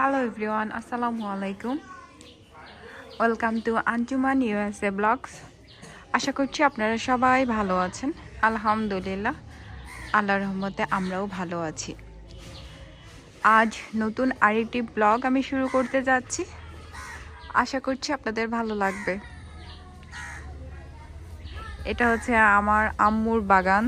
Hello everyone আসসালামু আলাইকুম welcome to Anjuman USA blogs আশা করছি আপনারা সবাই ভালো আছেন। আলহামদুলিল্লাহ, আল্লাহর রহমতে আমরাও ভালো আছি। আজ নতুন আরেকটি ব্লগ আমি শুরু করতে যাচ্ছি। আশা করছি আপনাদের ভালো লাগবে। এটা হচ্ছে আমার আম্মুর বাগান।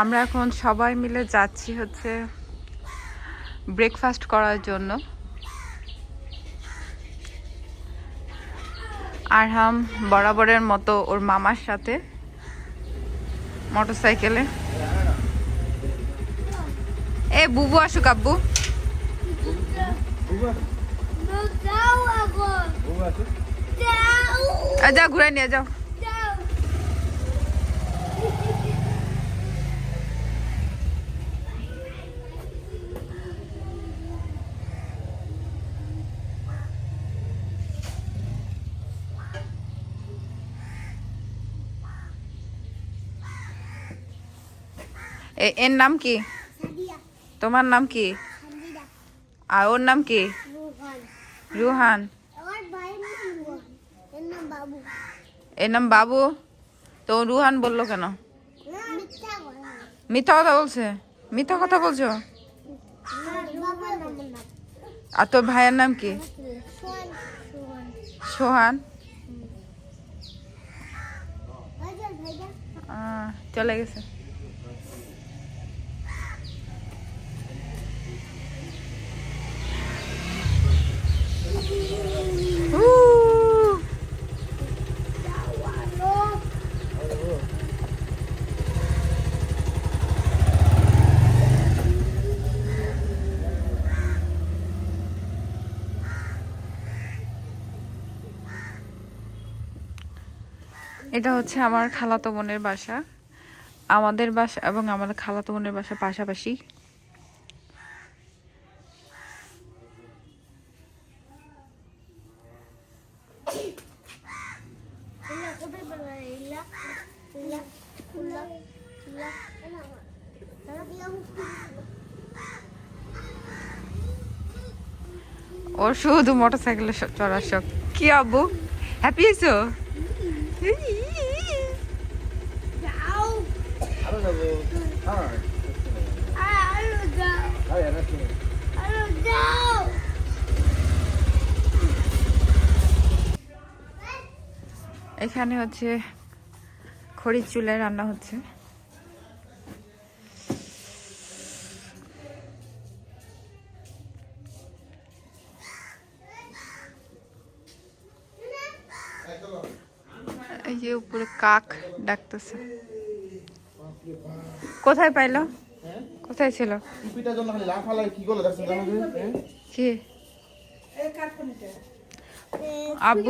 আমরা এখন সবাই মিলে যাচ্ছি হচ্ছে ব্রেকফাস্ট করার জন্য। আরহাম বরাবরের মতো ওর মামার সাথে মোটরসাইকেলে। এ বুবু আসুক আব্বু। যাও ঘুরে নিয়ে যাও। এর নাম কি? তোমার নাম কি? আর ওর নাম কি? রুহান। এর নাম বাবু। তো রুহান বলল কেন? মিথ্যা কথা। বলছে? মিথ্যা কথা বলছো? আর তোর ভাইয়ের নাম কি? সোহান চলে গেছে। এটা হচ্ছে আমার খালাতো বোনের বাসা। আমাদের বাসা এবং আমাদের খালাতো বোনের বাসা পাশাপাশি। ওর শুধু মোটর সাইকেলে চড়ার শখ। কি আব্বু? হ্যাপি হয়েছো যাও যাও এখানে হচ্ছে খড়ির চুলায় রান্না হচ্ছে। এই যে উপরে কাক ডাকতেছে। কোথায় পাইলো? কোথায় ছিল? ঘরে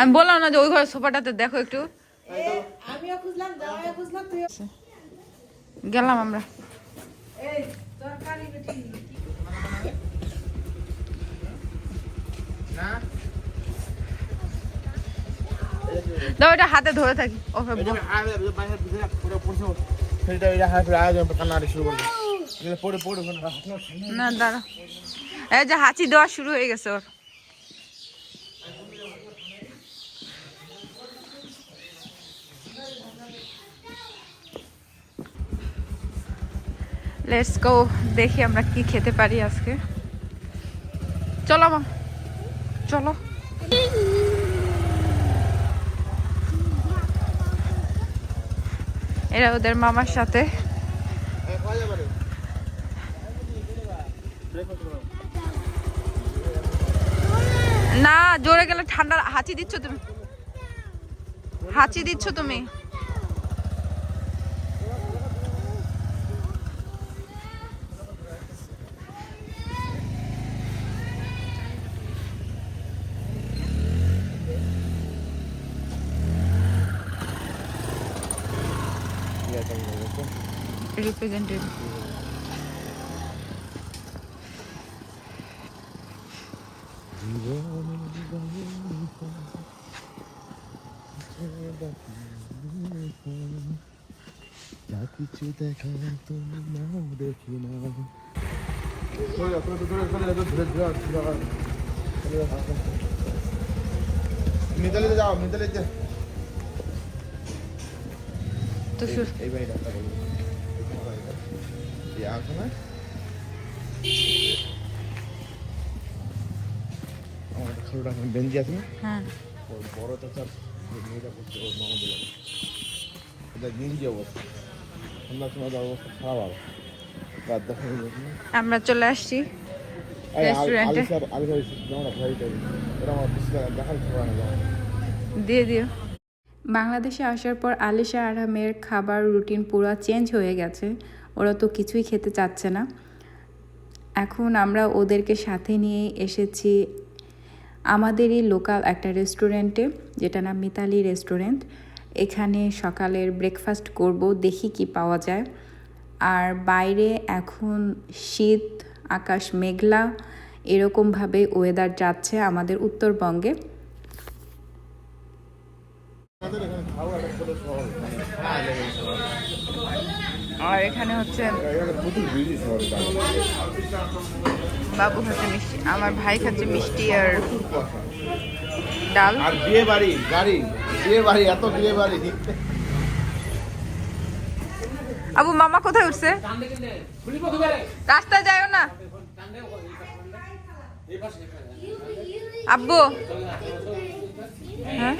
আমি বললাম না যে ওই ঘরের সোফাটাতে দেখো একটু। গেলাম আমরা। ওখানে রাখো না দাঁড়া। এই যে হাঁচি দেওয়া শুরু হয়ে গেছে ওর। লেটস গো দেখি আমরা কি খেতে পারি আজকে। চলো মা চলো। এরা ওদের মামার সাথে। না জোরে গেলে ঠান্ডা হাঁচি দিচ্ছ তুমি। হাঁচি দিচ্ছ তুমি। রিপ্রেজেন্টেটিভ যা কিছু দেখা তুমি নাও দেখি না ধরে ধরে ধরে ধরে ধরে ধরে ধরে মিতালিতে যাও মিতালিতে তো সু- এই বাড়িটা আসো না আমার একটা ছোট এখন বেঞ্জি আছে না? হ্যাঁ। ওর বড় চাচার মেয়েটা করছে ওর মামা দিল এটা গিঞ্জি অবস্থা। ঠান্ডার সময় অবস্থা খারাপ হবে। রাত দেখা আমরা চলে আসছি রেস্টুরেন্টে। দিয়ে দিও। বাংলাদেশে আসার পর আলিশা আরামের খাবার রুটিন পুরো চেঞ্জ হয়ে গেছে। ওরা তো কিছুই খেতে চাচ্ছে না। এখন আমরা ওদেরকে সাথে নিয়ে এসেছি আমাদেরই লোকাল একটা রেস্টুরেন্টে যেটা নাম মিতালি রেস্টুরেন্ট এখানে সকালের ব্রেকফাস্ট করব, দেখি কি পাওয়া যায়। আর বাইরে এখন শীত, আকাশ মেঘলা, এরকমভাবে ওয়েদার যাচ্ছে আমাদের উত্তরবঙ্গে। খাওয়া আর এখানে হচ্ছে বাবু খাচ্ছে মিষ্টি আমার ভাই খাচ্ছে মিষ্টি আর ডাল। আর বিয়ে বাড়ি গাড়ি বিয়ে বাড়ি এত বিয়ে বাড়ি। আবু মামা কোথায় উঠছে? রাস্তায় যাও না। আব্বু। হ্যাঁ?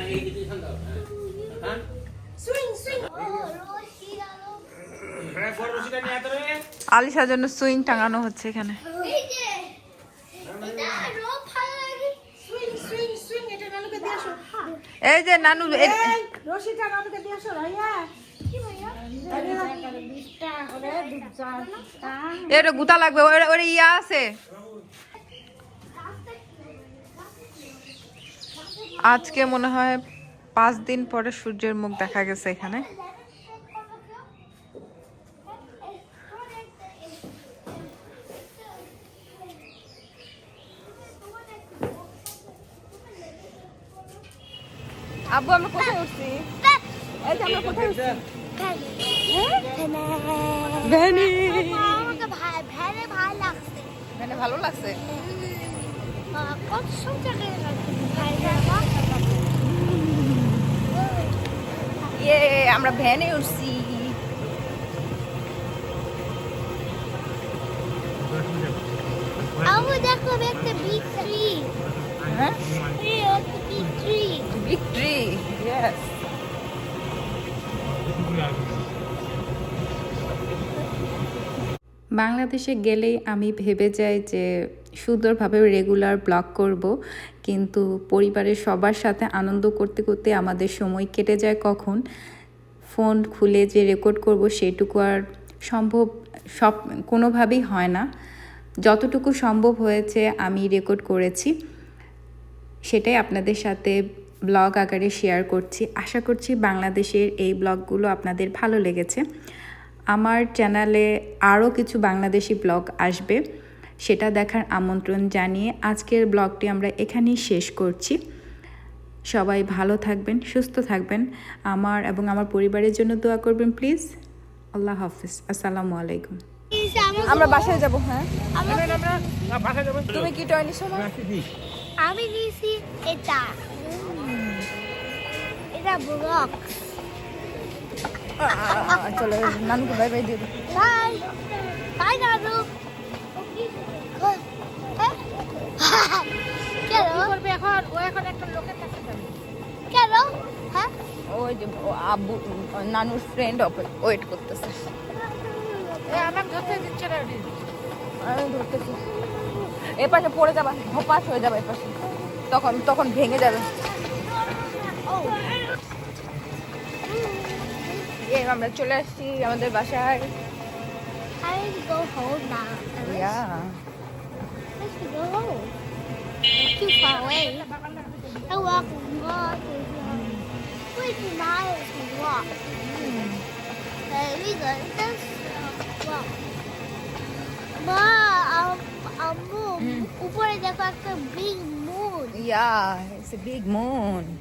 সুইং সুইং ও রশি আলো আলিশার জন্য সুইং টাঙানো হচ্ছে এখানে। এই যে নানু এটা গুতা লাগবে ওরে ওরে ইয়া আছে। আজকে মনে হয় পাঁচ দিন পরে সূর্যের মুখ দেখা গেছে এখানে। আব্বু, আমরা কোথায় উঠছি? এই আমরা কোথায় উঠছি? ভ্যানে ভালো লাগছে। ইয়ে আমরা ভ্যানে উঠছি। দেখো একটা big tree big tree big tree yes বাংলাদেশে গেলেই আমি ভেবে যাই যে সুন্দরভাবে রেগুলার ব্লগ করব, কিন্তু পরিবারের সবার সাথে আনন্দ করতে করতে আমাদের সময় কেটে যায় কখন? ফোন খুলে যে রেকর্ড করব সেটুকু আর সম্ভব, সব কোনোভাবেই হয় না। যতটুকু সম্ভব হয়েছে আমি রেকর্ড করেছি। সেটাই আপনাদের সাথে ব্লগ আকারে শেয়ার করছি। আশা করছি বাংলাদেশের এই ব্লগগুলো আপনাদের ভালো লেগেছে। আমার চ্যানেলে আরও কিছু বাংলাদেশি ব্লগ আসবে সেটা দেখার আমন্ত্রণ জানিয়ে আজকের ব্লগটি আমরা এখানেই শেষ করছি। সবাই ভালো থাকবেন সুস্থ থাকবেন। আমার এবং আমার পরিবারের জন্য দোয়া করবেন প্লিজ আল্লাহ হাফিজ। আসসালামু আলাইকুম। আমরা বাসায় যাব হ্যাঁ? তুমি কি টয় নিছো? না আমি নিয়েছি এটা। এটা ব্লক। চলো নানুকে বাই বাই দিয়ে দিই বাই। বাই দাদু কেন? করবে এখন? ও এখন একটা লোকের কাছে যাবে। কেন? হ্যাঁ? ওই যে আব্বু নানুর ফ্রেন্ড ওয়েট করতেছে। এ আমাকে ধরতে দিচ্ছে না আমি ধরতেছি। এ পাশে পড়ে যাবা ধপাস হয়ে যাবে এ পাশে তখন তখন ভেঙে যাবে এই আমরা চলে আসছি আমাদের বাসায় I need to go home now. Yeah Let's go home. It's too far away. I walk and walk and walk. Twenty miles to walk. Hey, we go. Let's uh, walk. মা আম- আম্মু উপরে দেখো একটা big Yeah, it's a big moon.